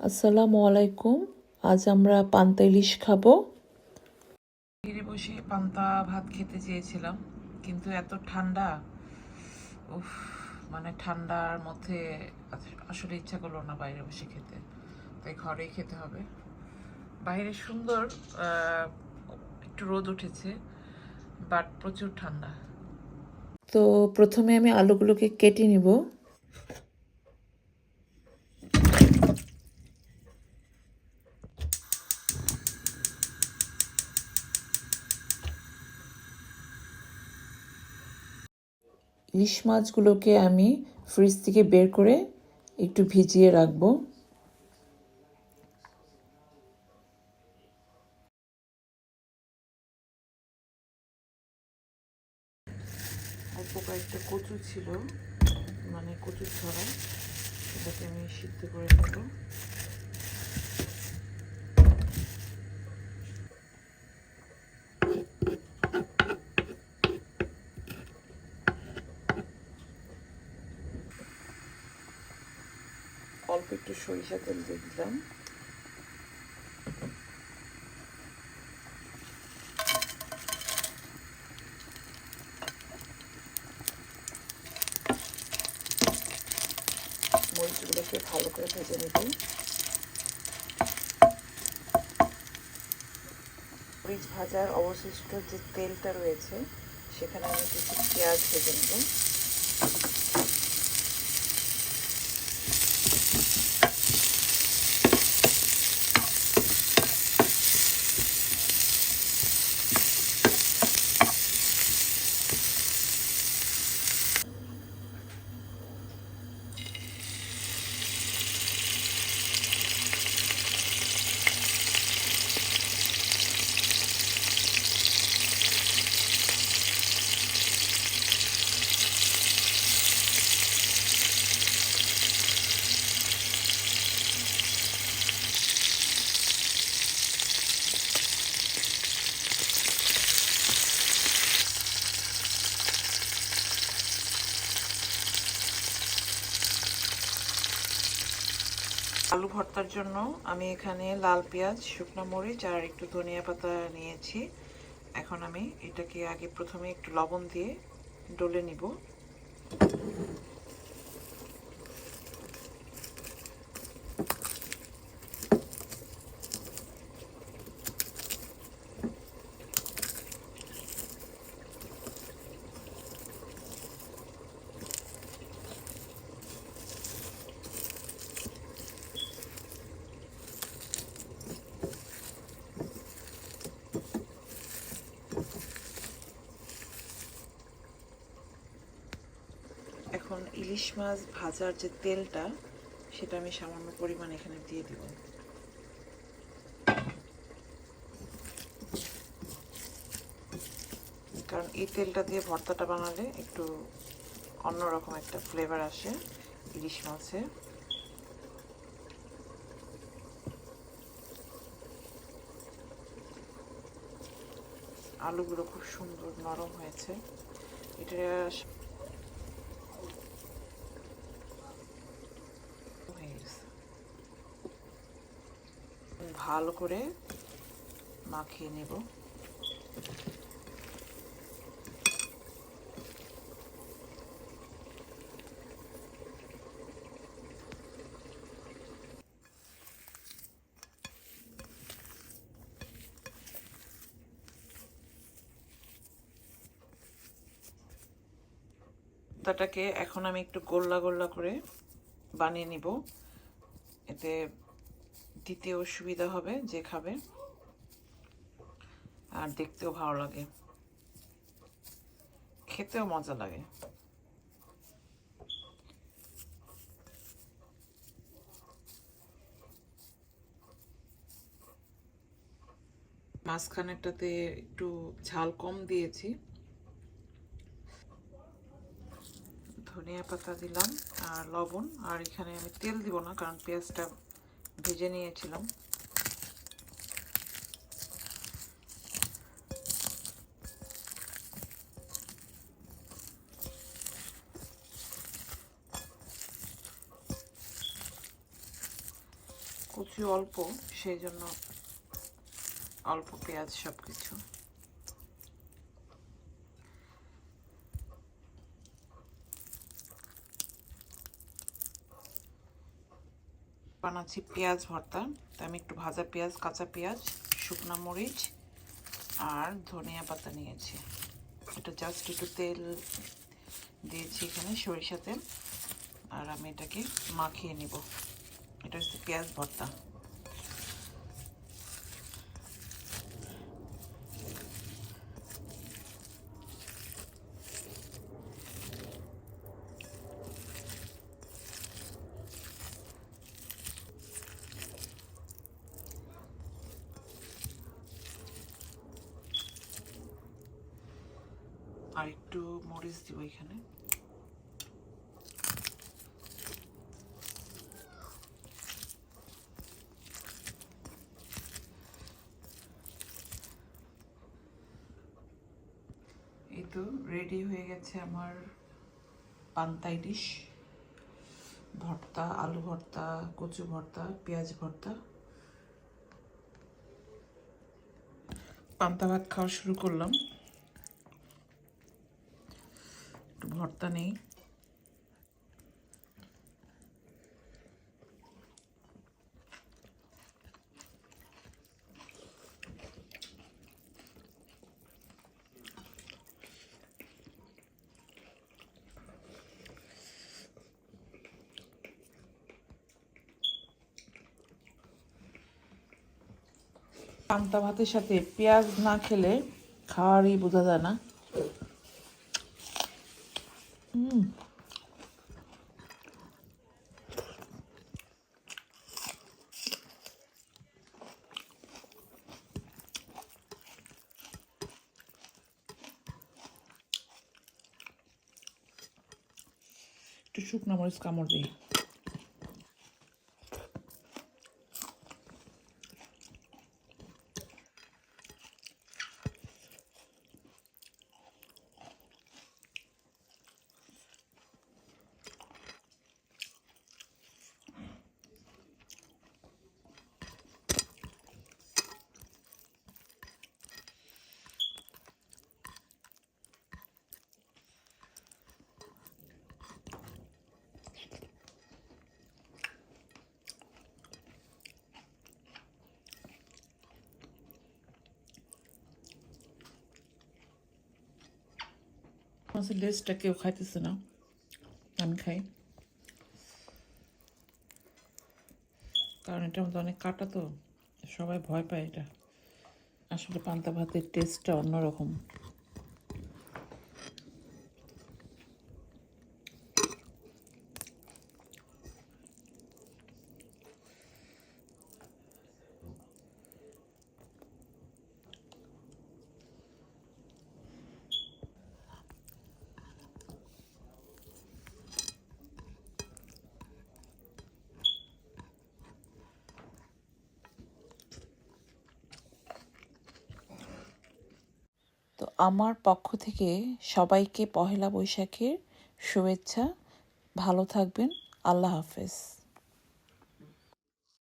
আসসালামু আলাইকুম। আজ আমরা পান্তা ইলিশ খাব। ফিরে বসে পান্তা ভাত খেতে চেয়েছিলাম কিন্তু এত ঠান্ডা উফ মানে ঠান্ডার মধ্যে আস- আসলে ইচ্ছা করল না বাইরে বসে খেতে। তাই ঘরেই খেতে হবে। বাইরে সুন্দর একটু রোদ উঠেছে বাট প্রচুর ঠান্ডা। তো প্রথমে আমি আলুগুলোকে কেটে নিব। ইলিশ মাছগুলোকে আমি ফ্রিজ থেকে বের করে একটু ভিজিয়ে রাখব। অল্প কচু ছিল মানে কচুর ছড়া সেটাকে আমি সিদ্ধ করে নেব অল্প একটু সরিষা তেল দিয়ে দিলাম মরিচগুলোকে ভালো করে ভেজে নেব মরিচ ভাজার অবশিষ্ট যে তেলটা রয়েছে সেখানে আমি কিছু পেঁয়াজ ভেজে নেব আলু ভর্তার জন্য আমি এখানে লাল পেঁয়াজ, শুকনো মরিচ আর একটু ধনিয়া পাতা নিয়েছি। এখন আমি এটাকে আগে প্রথমে একটু লবণ দিয়ে ডলে নিব এখন ইলিশ মাছ ভাজার যে তেলটা, সেটা আমি সামান্য পরিমাণ এখানে দিয়ে দিব। কারণ এই তেলটা দিয়ে ভর্তাটা বানালে একটু অন্যরকম একটা ফ্লেভার আসে ইলিশ মাছে। আলুগুলো খুব সুন্দর নরম হয়েছে। এটা হয়ে গেছে ভালো করে মাখিয়ে নেব। ভর্তাটাকে এখন আমি একটু গোল্লা গোল্লা করে বানিয়ে নিব। এতে দিতেও সুবিধা হবে যে খাবে। আর দেখতেও ভালো লাগে। খেতেও মজা লাগে। মাঝখানেরটাতে একটু ঝাল কম দিয়েছি। ধনিয়া পাতা দিলাম আর লবণ। আর এখানে আমি তেল দিব না, কারণ পেঁয়াজটা ভেজে নিয়েছিলাম। কচু অল্প সেই জন্য অল্প পেঁয়াজ সব কিছু বানাচ্ছি পেঁয়াজ ভর্তা। তো আমি একটু ভাজা পেঁয়াজ, কাঁচা পেঁয়াজ, শুকনা মরিচ আর ধনিয়া পাতা নিয়েছি। এটা জাস্ট একটু তেল দিয়েছি এখানে সরিষা তেল আর আমি এটাকে মাখিয়ে নিব। এটা হচ্ছে পেঁয়াজ ভর্তা। আর একটু মরিচ দিব এখানে। এই তো রেডি হয়ে গেছে আমার পান্তাই ডিশ ভর্তা, আলু ভর্তা, কচু ভর্তা, পেঁয়াজ ভর্তা। পান্তা ভাত খাওয়া শুরু করলাম একটু ভর্তা নেই পান্তা ভাতের সাথে পেঁয়াজ না খেলে খাওয়ারই বোঝা যায় না। হুম একটু শুকনো মরিচ কামড় দিই। মাছের লেজটা কেউ খাইতেছে না। আমি খাই। কারণ এটার মধ্যে অনেক কাটা তো, সবাই ভয় পায় এটা। আসলে পান্তা ভাতের টেস্টটা অন্যরকম। আমার পক্ষ থেকে সবাইকে পহেলা বৈশাখের শুভেচ্ছা। ভালো থাকবেন। আল্লাহ হাফেজ।